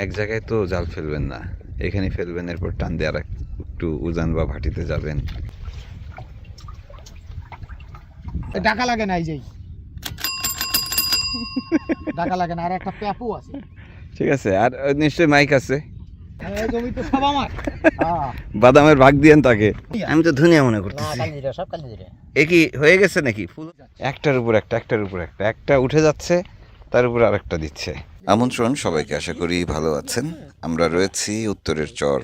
এক জায়গায় তো জাল ফেলবেন না। এখানে ফেলবেন এরপর টান দিয়ে আর একটু উজান বা ভাটিতে যাবেন। ডাকা লাগে না এই যেই ডাকা লাগে না আর একটা প্যাপু আছে। ঠিক আছে আর নিশ্চয়ই মাইক আছে। হ্যাঁ বাদামের ভাগ দিয়েন তাকে। আমি তো ধুনিয়া মনে করতেছি। কালিজিরা সব কালিজিরা। এ কি হয়ে গেছে নাকি? ফুল? একটার উপর একটা একটার উপর একটা। একটা উঠে যাচ্ছে তার উপর আরেকটা দিচ্ছে। আমন্ত্রণ সবাইকে আশা করি ভালো আছেন। আমরা রয়েছি উত্তরের চর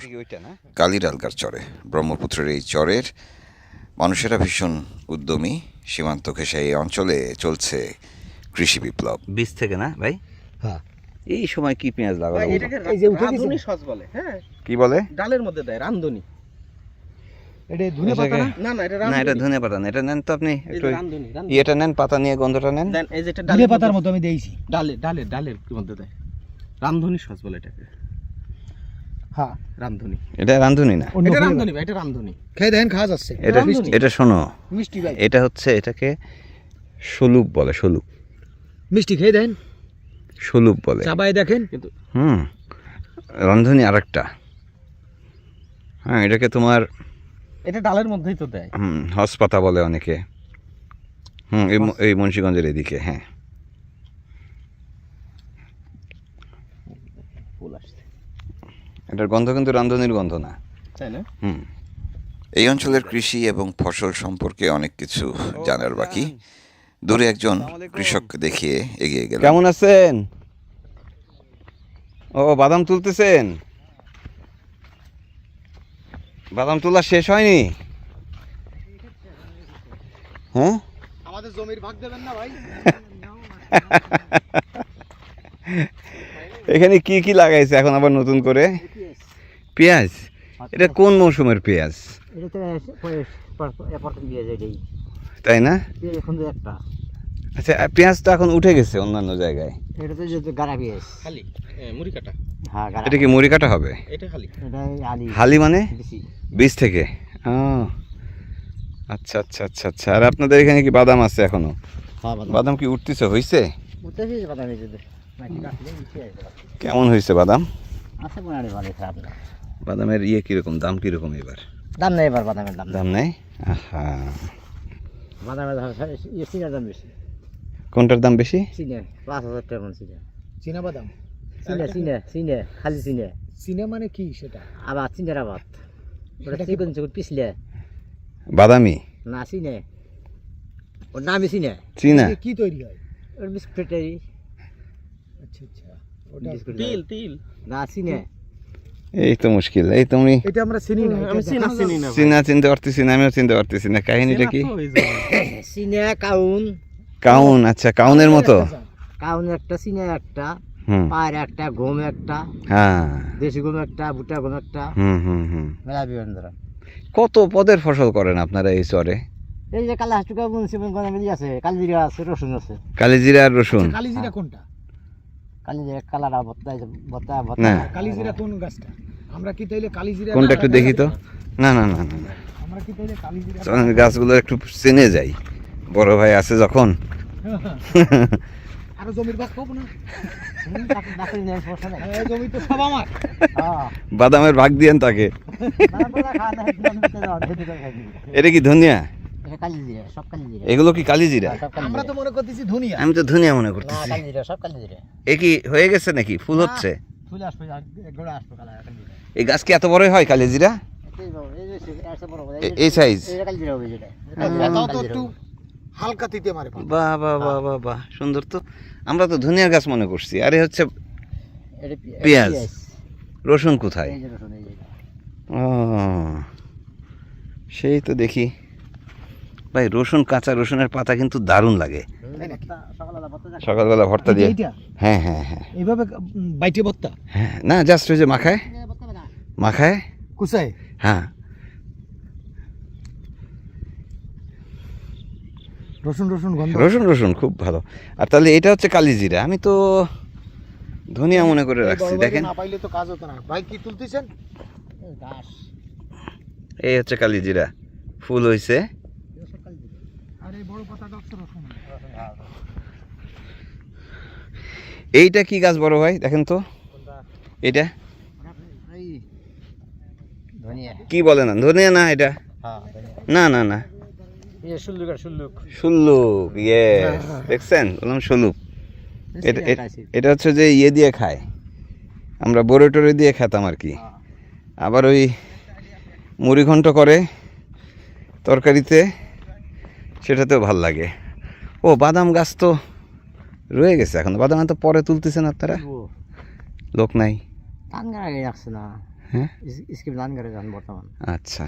কালিরালগার চরে ব্রহ্মপুত্রের এই চরের। মানুষেরা ভীষণ উদ্যমী সীমান্ত ঘেঁষে এই অঞ্চলে চলছে কৃষি বিপ্লব। বীজ থেকে না ভাই? হ্যাঁ। এই সময় কি পেঁয়াজ এই যে উঠে সস বলে হ্যাঁ। কি বলে? ডালের মধ্যে দেয় রান্ধুনি এটা ধনে পাতা না না না এটা না এটা ধনে পাতা না এটা নেন তো আপনি একটু। ইয়েটা নেন পাতা নিয়ে গন্ধটা নেন। দেন এই যে এটা ধনে ডালের পাতার মধ্যে মতো আমি দিয়েছি। ডালে ডালে ডালের মধ্যে দেয়? রান্ধুনি সস বলে এটাকে। হ্যাঁ। এটা না। এটা ফ্লেভার। ভাই এটা রান্ধুনি খেয়ে দেখেন খাওয়া যাচ্ছে। এটা এটা শোনো মিষ্টি ভাই। এটা হচ্ছে এটাকে সলুপ বলে সলুপ মিষ্টি খেয়ে দেন সলুপ বলে। চাবাই দেখেন। কিন্তু হুম রান্ধুনি আরেকটা। হ্যাঁ এটাকে তোমার এটা ডালের মধ্যেই তো দেয়। হুম হসপাতা বলে অনেকে। হুম এই এই মুন্সিগঞ্জের এদিকে হ্যাঁ। এটার গন্ধ কিন্তু রান্ধুনির গন্ধ না। তাই না? হুম। এই অঞ্চলের কৃষি এবং ফসল সম্পর্কে অনেক কিছু জানার বাকি। দূরে একজন কৃষক দেখিয়ে এগিয়ে গেল কেমন আছেন? ও বাদাম তুলতেছেন? বাদাম তোলা শেষ হয়নি? হ্যাঁ? আমাদের জমির ভাগ দেবেন না ভাই। এখানে কি কি লাগাইছে এখন আবার নতুন করে? পেঁয়াজ। এটা কোন মৌসুমের পেঁয়াজ? এটা তো প্রথম দিয়ে যায় এটাই। তাই না? আচ্ছা পেঁয়াজ তো এখন উঠে গেছে অন্যান্য জায়গায়। এটা তো যে গাড়া পেঁয়াজ। খালি মুড়ি কাটা। এটা কি মুড়ি কাটা হবে? এটা খালি এটা হালি। মানে? বীজ থেকে? আচ্ছা আচ্ছা আচ্ছা আচ্ছা। আর আপনাদের এখানে কি বাদাম আছে এখনও? হ্যাঁ বাদাম। বাদাম কি উঠতেছে? হয়েছে বাদাম এই যে মাটি কাটলে নিচে আসবে কেমন হয়েছে বাদাম? বাদামের ইয়ে কীরকম? দাম কীরকম এবার? দাম নেই এবার বাদামের দাম। দাম নেই? আহা। বাদামের দাম ইয়ে দাম বেশি। কোনটার দাম বেশি? চিনে পাঁচ হাজার টাকা মন চীনা বাদাম? চিনে চিনে চিনে খালি চিনে চিনে মানে কি সেটা? আবার চিনের আবাদ। ওটা চিকন চিকন পিছলে। বাদামি? না চিনে ওর নামই চিনে চীনা কি তৈরি হয়? ওর বিস্কুট তৈরি। আচ্ছা আচ্ছা। বিস্কুট তিল তিল। না চিনে এই তো মুশকিল এই তুমি এটা আমরা চিনি না আমি চিনা চিনি না ভাই। চিনতে পারতেছি না আমিও চিনতে পারতেছি না। কাহিনীটা কি? চেনা কাউন। কাউন আচ্ছা কাউনের মতো। কাউন একটা চিনে একটা। পায়ের একটা গম একটা হ্যাঁ। দেশি গম একটা ভুট্টা গম একটা। হুম হুম হুম। মেলা কত পদের ফসল করেন আপনারা এই চরে? এই যে কালা হাসটুকা মুন্সিপাল গণমিলি আছে কালিজিরা আছে রসুন আছে। কালিজিরা আর রসুন? কালিজিরা কোনটা? কালিজিরা কালারা ভত্তা আছে, ভত্তা কালিজিরা কোন গাছটা? আমরা কি তাইলে কালিজিরা কোনটা একটু দেখি তো? না না না না আমরা কি তাইলে কালিজিরা গাছগুলো একটু চিনে যাই। বড় ভাই আছে যখন? জমির ভাগ পাবো না? আমার। হ্যাঁ, বাদামের ভাগ দিয়েন তাকে। এটা কি ধনিয়া? এটা কালিজিরা, সব কালিজিরা। এগুলো কি কালিজিরা হ্যাঁ, সব আমরা তো মনে করতেছি ধনিয়া। আমি তো ধনিয়া মনে না, করতেছি কালিজিরা, সব কালিজিরা। এ কি হয়ে গেছে নাকি? ফুল হচ্ছে? ফুলে আসবে, আর গোড়া আসবে কালা- কালিজিরা। এই গাছ কি এত বড়ই হয় কালিজিরা এটাই বড়, এই যে হালকা তিতে মারে বাহ বাহ বাহ বাহ বাহ। সুন্দর তো। আমরা তো ধনিয়ার গাছ মনে করছি। আরে হচ্ছে এটা পেঁয়াজ। রসুন কোথায়? এই যে রসুন, এই যে ও সেই তো দেখি। ভাই রসুন কাঁচা রসুনের পাতা কিন্তু দারুণ লাগে। সকালবেলা ভর্তা। দিয়ে। হ্যাঁ হ্যাঁ হ্যাঁ। এইভাবে বাইটে ভর্তা? হ্যাঁ না জাস্ট ওই যে মাখায়। মাখায়? কুচায়? হ্যাঁ। রসুন রসুন গন্ধ? রসুন রসুন খুব ভালো। আর তাহলে এটা হচ্ছে কালিজিরা আমি তো ধনিয়া মনে করে রাখছি দেখেন। না পাইলে তো কাজ হতো না। ভাই কি তুলতেছেন? এই ঘাস। এই হচ্ছে কালিজিরা ফুল হইছে। এইটা কি গাছ বড় ভাই দেখেন তো? এটা ধনিয়া। কি বলে না? ধনিয়া না এটা? হ্যাঁ না না না। ইয়ে দেখছেন? বললাম এটা হচ্ছে যে ইয়ে দিয়ে খায়। আমরা বড়ে টরে দিয়ে খেতাম আর কি। আবার ওই মুড়ি ঘন্ট করে তরকারিতে সেটাতেও ভালো লাগে। ও বাদাম গাছ তো রয়ে গেছে এখন। বাদাম তো পরে তুলতেছেন আপনারা? লোক নাই। আসছে না। হ্যাঁ? স্কিপ ধান গাড়ি যান বর্তমান। আচ্ছা।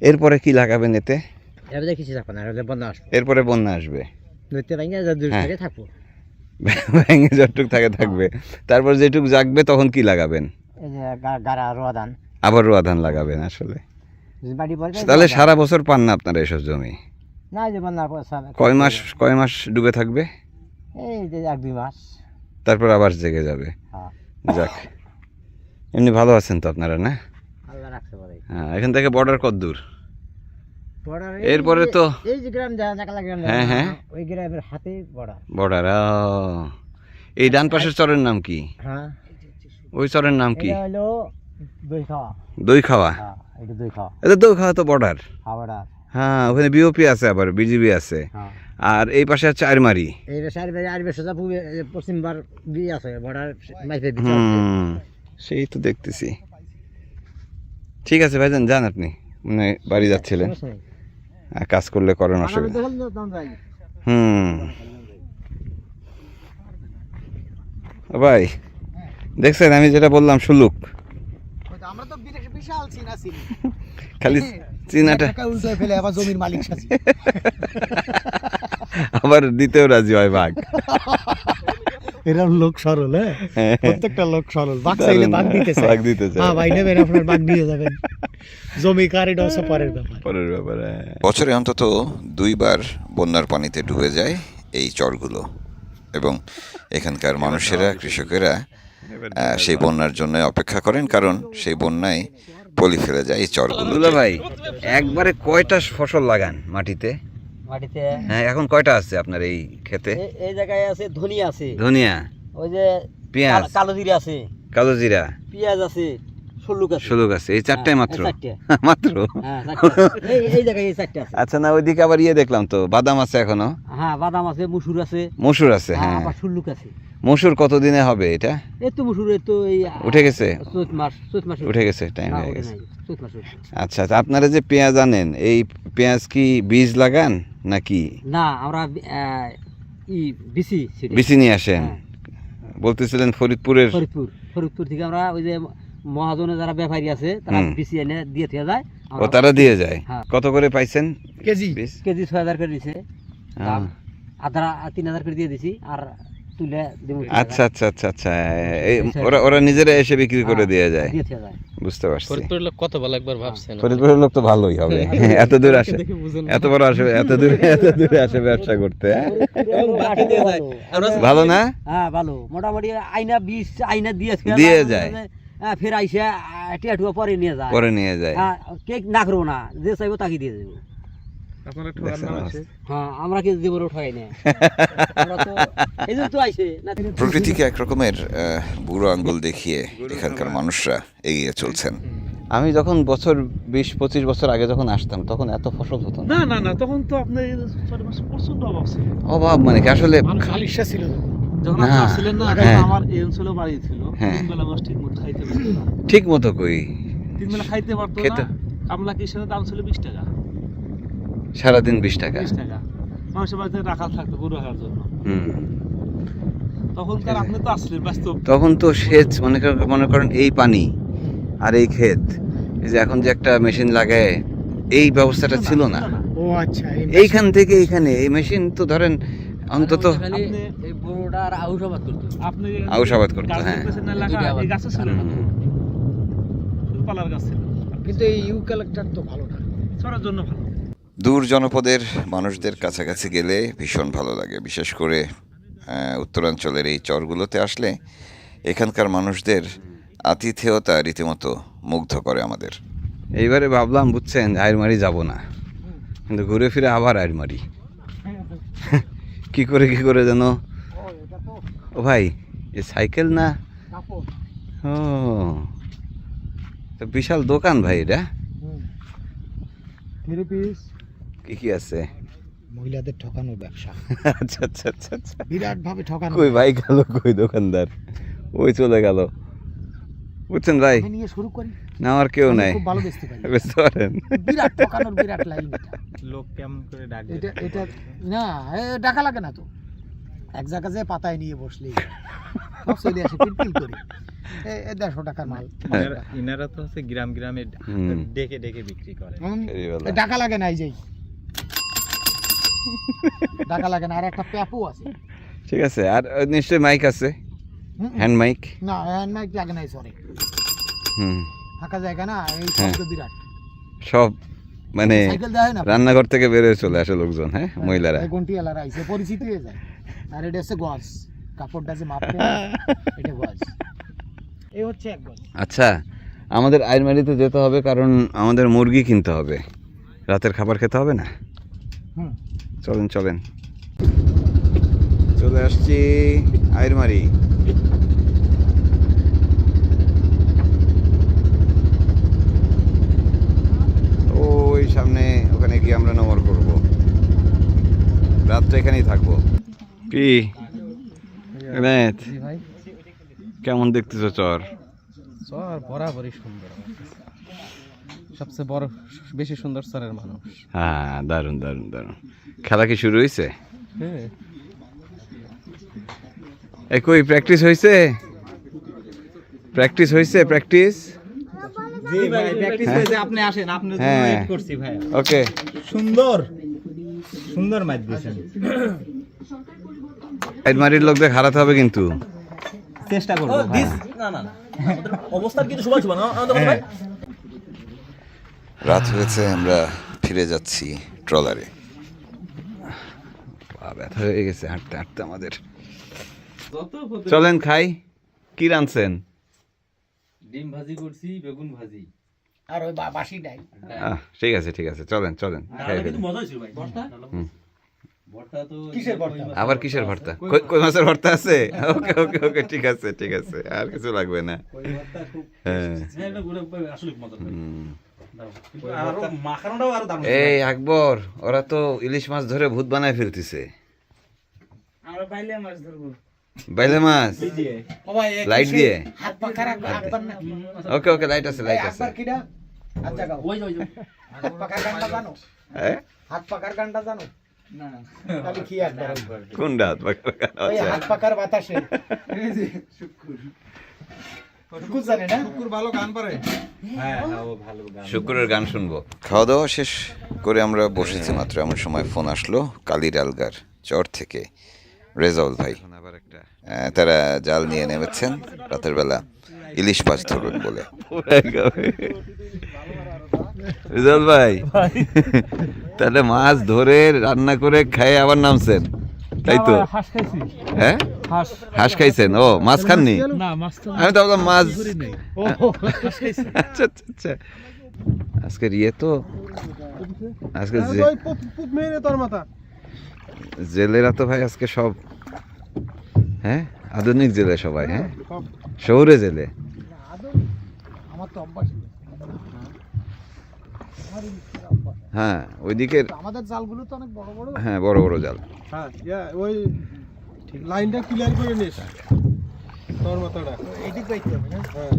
এরপরে কি লাগাবেন এতে? এবার কিছু থাকবে না হলে বন্ধ আসব। এরপরে বন্যা আসবে। ধরতে পারি না যা দূর হ্যাঁ। থেকে থাকব ভেঙে যতটুক থাকে থাকবে। তারপর যেটুক জাগবে তখন কি লাগাবেন? গাড়া রোয়া ধান। আবার রোয়া ধান লাগাবেন আসলে। তাহলে সারা বছর পান না আপনারা এসব জমি? না যে বন্যার পর কয় মাস কয় মাস ডুবে থাকবে? এই যে এক দুই মাস। তারপর আবার জেগে যাবে। হ্যাঁ। যাক। এমনি ভালো আছেন তো আপনারা না? হ্যাঁ এখান থেকে বর্ডার কত দূর? এরপরে তো এই যে গ্রাম গ্রাম হ্যাঁ, হ্যাঁ। ওই গ্রামের হাতে বর্ডার বর্ডার এই ডান পাশের চরের নাম কি? হ্যাঁ। ওই চরের নাম কি? এটা হলো দই খাওয়া। দই খাওয়া? এটা দই খাওয়া। এটা দই খাওয়া তো বর্ডার হাওড়ার হ্যাঁ ওখানে বিওপি আছে আবার বিজিবি আছে। আর এই পাশে আছে আরমারি। এই সোজা পূবে পশ্চিমবার বি আছে বর্ডার মাইপে সেই তো দেখতেছি। ঠিক আছে ভাইজান যান আপনি। মানে বাড়ি যাচ্ছিলেন। কাজ করলে করেন অসুবিধা। হুম। ভাই দেখছেন আমি যেটা বললাম সুলুক। আমরা তো বিশাল চিনা খালি চিনাটা ফেলে আবার জমির মালিক সাজি। আবার দিতেও রাজি হয় বাঘ এরকম লোক সরল হ্যাঁ? হ্যাঁ। প্রত্যেকটা লোক সরল। বাঘ চাইলে বাঘ দিতে চায়। বাঘ দিতে চায়। হ্যাঁ ভাই নেবেন আপনার বাঘ নিয়ে যাবেন। জমি কারি ডস পরের ব্যাপার। পরের ব্যাপারে বছরে অন্তত দুইবার বন্যার পানিতে ডুবে যায় এই চরগুলো। এবং এখানকার মানুষেরা কৃষকেরা সেই বন্যার জন্য অপেক্ষা করেন কারণ সেই বন্যায় পলি ফেলে যায় এই চরগুলো। ভাই একবারে কয়টা ফসল লাগান মাটিতে? মাটিতে। হ্যাঁ এখন কয়টা আছে আপনার এই খেতে এই- জায়গায় আছে ধনিয়া আছে। ধনিয়া? ওই যে পেঁয়াজ? কালো জিরা আছে। কালো জিরা? পেঁয়াজ আছে আছে। এই হ্যাঁ, মাত্র? মাত্র? হ্যাঁ আচ্ছা না ওইদিকে আবার ইয়ে দেখলাম তো বাদাম আছে এখনও? হ্যাঁ বাদাম আছে মুসুর আছে। মসুর আছে হ্যাঁ হ্যাঁ। সুল্লুক আছে। মসুর কতদিনে হবে এটা? মুসুর তো উঠে গেছে? মাস উঠে গেছে টাইম হয়ে গেছে। আচ্ছা আচ্ছা আপনারা যে পেঁয়াজ আনেন এই পেঁয়াজ কি বীজ লাগান? নাকি? না আমরা বিসি ই বিসি নিয়ে আসেন? হ্যাঁ। বলতেছিলেন ফরিদপুরের ফরিদপুর। ফরিদপুর থেকে আমরা ওই যে মহাজনে যারা ব্যাপারী আছে তারা। বিসি এনে দিয়ে থেকে যায়। ও তারা দিয়ে যায়? হ্যাঁ। কত করে পাইছেন? কেজি। কেজি ছয় হাজার করে দিছে। দাম। হ্যাঁ। তিন হাজার করে দিয়ে দিছি। আর তুলে দেবো আচ্ছা আচ্ছা আচ্ছা আচ্ছা। এই ওরা ওরা নিজেরা এসে বিক্রি করে দিয়ে যায়। বুঝতে পারছি। ফরিদপুরের লোক কত ভালো একবার ভাবছেন? ফরিদপুরের লোক তো ভালোই হবে। এত দূর আসে। এত বড় আসে এত দূরে এত দূরে আসে ব্যবসা করতে হ্যাঁ? ভালো না? হ্যাঁ ভালো। মোটামুটি আইনা বিষ আইনা দিয়ে দিয়ে যায়। হ্যাঁ, ফের আইসে টিয়া পরে নিয়ে যায়। পরে নিয়ে যায়। হ্যাঁ কেক না করব না যে চাইব তাকে দিয়ে দেবো। হ্যাঁ আমরা কি দেবো ঠাই না আমরা তো এই তো প্রকৃতিকে এক রকমের বুড়ো আঙ্গুল দেখিয়ে এখানকার মানুষরা এগিয়ে চলছেন। আমি যখন বছর বিশ পঁচিশ বছর আগে যখন আসতাম তখন এত ফসল হতো না। না না তখন তো আপনার প্রচণ্ড অভাব ছিল। অভাব মানে কি? আসলে খালিশা ছিল হ্যাঁ। আমার এই অঞ্চলে বাড়ি ছিল। হ্যাঁ। ঠিক মতো কই? তিন বেলা খাইতে পারতো কামলা কিসের দাম ছিল বিশ টাকা। সারাদিন বিশ টাকা। টাকা। মানুষের বাড়িতে রাখাল থাকতো গরু রাখার জন্য। হুম। তখন তার আপনি তো আসলেন বাস্তব তখন তো সেচ মনে করেন মনে করেন এই পানি আর এই ক্ষেত এই যে এখন যে একটা মেশিন লাগায় এই ব্যবস্থাটা ছিল না। ও আচ্ছা এইখান থেকে এইখানে এই মেশিন তো ধরেন অন্তত আউশাবাদ করতো, হ্যাঁ। কিন্তু এই ইউক্যালেক্টার তো ভালো না। চড়ার জন্য ভালো। দূর জনপদের মানুষদের কাছাকাছি গেলে ভীষণ ভালো লাগে। বিশেষ করে উত্তরাঞ্চলের এই চরগুলোতে আসলে এখানকার মানুষদের আতিথেয়তা রীতিমতো মুগ্ধ করে আমাদের। এইবারে ভাবলাম বুঝছেন আইরমারি যাব না। কিন্তু ঘুরে ফিরে আবার আইরমারি। কি করে কি করে যেন? ও ভাই এ সাইকেল না? ও তো বিশাল দোকান ভাই এটা। Three piece. কি কি আছে? মহিলাদের ঠকানোর ব্যবসা। আচ্ছা আচ্ছা আচ্ছা আচ্ছা। বিরাট ভাবে ঠকানো কই ভাই গেল কই দোকানদার? ওই চলে গেল। বুঝছেন ভাই? নিয়ে শুরু করি। না আমার কেউ নাই। খুব ভালো বেচতে পারি। বুঝতে পারেন? বিরাট ঠকানোর বিরাট লাইন লোক কেমন করে ডাক এটা এটা না ডাকা লাগে না তো। এক জায়গা যে পাতায় নিয়ে বসলেই সব চলে আসে পিলপিল করে। দেড়শো টাকার মাল। ইনারা তো হচ্ছে গ্রাম গ্রামে ডেকে ডেকে বিক্রি করে। ডাকা লাগে না এই যেই। ডাকা লাগে না আর একটা প্যাপও আছে। ঠিক আছে আর নিশ্চয়ই মাইক আছে? হ্যান্ড মাইক না হ্যান্ড মাইক লাগে নাই সরে হুম। ফাঁকা জায়গা না এই হ্যাঁ। শব্দ বিরাট। সব মানে না? রান্নাঘর থেকে বেরোয় চলে আসে লোকজন হ্যাঁ মহিলারা। এই গন্টি এলারা আইসে পরিচিত হয়ে যায়। আর এটা হচ্ছে গজ কাপড়টা যে মাপে এটা গজ। এই হচ্ছে এক গজ। আচ্ছা আমাদের আইরমারিতে যেতে হবে কারণ আমাদের মুরগি কিনতে হবে। রাতের খাবার খেতে হবে না? হুম। চলেন চলেন। চলে আসছি আইরমারি। ওই সামনে ওখানে গিয়ে আমরা নমর করব। রাতটা এখানেই থাকব। কি? কেমন দেখতেছো চর? চর বরাবরই সুন্দর। সবচেয়ে বড় বেশি সুন্দর মানুষ। হ্যাঁ দারুণ দারুণ দারুণ। খেলা কি শুরু হয়েছে হ্যাঁ। এই কই প্র্যাকটিস হয়েছে প্র্যাকটিস হয়েছে প্র্যাকটিস জি ভাই প্র্যাকটিস। হয়েছে আপনি আসেন আপনার জন্য। ওয়েট করছি ভাই। ওকে সুন্দর সুন্দর ম্যাচ দিয়েছেন। আইরমারির লোকদের হারাতে হবে কিন্তু। চেষ্টা করব ভাই। রাত হয়েছে আমরা ফিরে যাচ্ছি ট্রলারে। ব্যথা হয়ে গেছে হাঁটতে হাঁটতে আমাদের। চলেন খাই কি রানছেন ডিম ভাজি করছি বেগুন ভাজি। আর ওই বা- বাসিটাই ঠিক আছে ঠিক আছে চলেন চলেন খাই ফেলি। হুম। ভর্তা আবার কিসের ভর্তা কই- মাছের ভর্তা আছে? ওকে ওকে ওকে ঠিক আছে ঠিক আছে আর কিছু লাগবে না। হ্যাঁ। হুম। এই আকবর ওরা তো ইলিশ মাছ ধরে ভূত বানায় ফেলতেছে। বাইলে মাছ লাইট দিয়ে? ওকে ওকে লাইট আছে লাইট আছে। একবার হাত গানটা জানো? বাতাসে। হ্যাঁ হ্যাঁ শুক্রের গান শুনব। খাওয়া দাওয়া শেষ করে আমরা বসেছি মাত্র এমন সময় ফোন আসলো কালির আলগার চর থেকে। রেজাউল ভাই আবার একটা। আহ, তারা জাল নিয়ে নেমেছেন রাতের বেলা ইলিশ মাছ ধরবেন বলে। রিজাল ভাই তাহলে মাছ ধরে রান্না করে খাই আবার নামছেন। তাই তো? হ্যাঁ? হাঁস। খাইছেন? ও মাছ খাননি? আমি তো ভাবলাম মাছ আচ্ছা আচ্ছা আচ্ছা। আজকের ইয়ে তো আজকে জেলেরা তো ভাই আজকে সব হ্যাঁ? আধুনিক জেলে সবাই হ্যাঁ? শহুরে জেলে। আমার তো হ্যাঁ ওইদিকের আমাদের জালগুলো তো অনেক বড় বড়। হ্যাঁ বড় বড় জাল। হ্যাঁ ওই লাইনটা ক্লিয়ার করে নিস। তোর মাথাটা এদিক বাইতে হবে না? হ্যাঁ।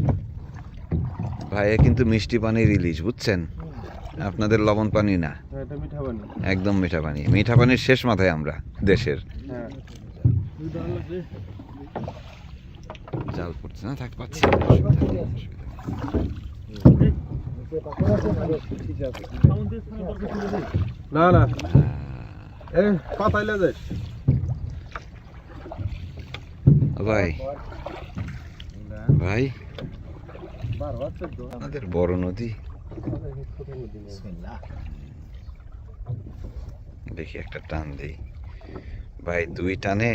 ভাই এ কিন্তু মিষ্টি পানির ইলিশ বুঝছেন? আপনাদের লবণ পানি না। হ্যাঁ, এটা মিঠা বানি একদম মিঠা পানি। মিঠা পানির শেষ মাথায় আমরা দেশের। হ্যাঁ। জাল পড়ছে না থাক পাচ্ছি না, অসুবিধা নেই, অসুবিধা নেই। না না। এ পাতাইলে ও ভাই। ভাই। আমাদের বড় নদী। দেখি একটা টান দিই। ভাই, দুই টানে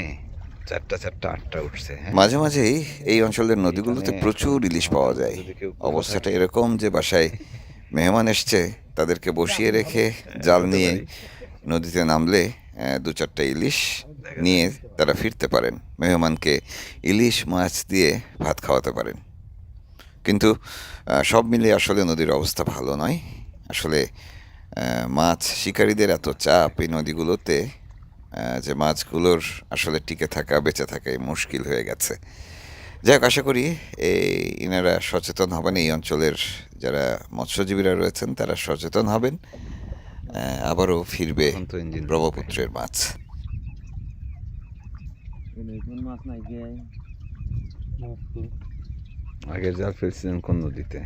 চারটা চারটা আটটা উঠছে হ্যাঁ? মাঝে মাঝেই এই অঞ্চলের নদীগুলোতে প্রচুর ইলিশ পাওয়া যায়। অবস্থাটা এরকম যে বাসায় মেহমান এসছে তাদেরকে বসিয়ে রেখে জাল নিয়ে নদীতে নামলে দু চারটা ইলিশ নিয়ে তারা ফিরতে পারেন। মেহমানকে ইলিশ মাছ দিয়ে ভাত খাওয়াতে পারেন। কিন্তু সব মিলিয়ে আসলে নদীর অবস্থা ভালো নয়। আসলে মাছ শিকারীদের এত চাপ এই নদীগুলোতে যে মাছগুলোর আসলে টিকে থাকা বেঁচে থাকা এই মুশকিল হয়ে গেছে। যাই হোক আশা করি এই ইনারা সচেতন হবেন এই অঞ্চলের যারা মৎস্যজীবীরা রয়েছেন তারা সচেতন হবেন আবারও ফিরবে ব্রহ্মপুত্রের মাছ। আগের জাল ফেলছিলেন কোন নদীতে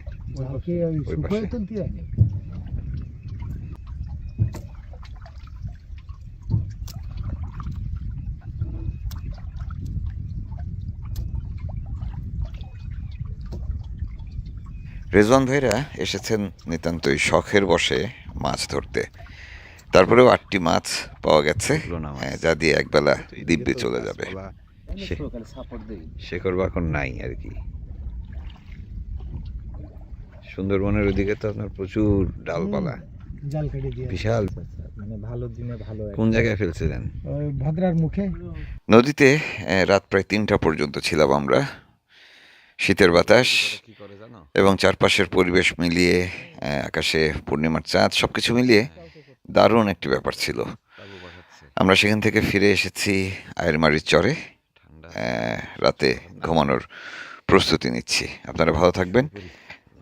ওকে ওই ওই শুকোয় পাশে। তুলতে যায়নি রেজওয়ান ভাইরা এসেছেন নিতান্তই শখের বসে মাছ ধরতে। তারপরেও আটটি মাছ পাওয়া গেছে। হ্যাঁ, যা দিয়ে একবেলা দিব্যে চলে যাবে। সে- সাপোর্ট দিই। শেকড় নাই আর কি। সুন্দরবনের ওদিকে তো আপনার প্রচুর ডালপালা। জাল কেটে দিয়ে। বিশাল। মানে ভালো দিনে ভালো কোন জায়গায় ফেলছিলেন? ভদ্রার মুখে। নদীতে রাত প্রায় তিনটা পর্যন্ত ছিলাম আমরা। শীতের বাতাস এবং চারপাশের পরিবেশ মিলিয়ে আকাশে পূর্ণিমার চাঁদ সব কিছু মিলিয়ে দারুণ একটি ব্যাপার ছিল। আমরা সেখান থেকে ফিরে এসেছি আয়েরমারির চরে। রাতে ঘুমানোর প্রস্তুতি নিচ্ছি। আপনারা ভালো থাকবেন।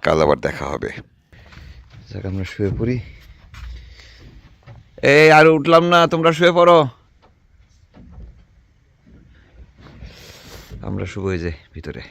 কাল আবার দেখা হবে। যাক আমরা শুয়ে পড়ি। এই আর উঠলাম না তোমরা শুয়ে পড়ো। আমরা শুভ হয়ে যাই ভিতরে।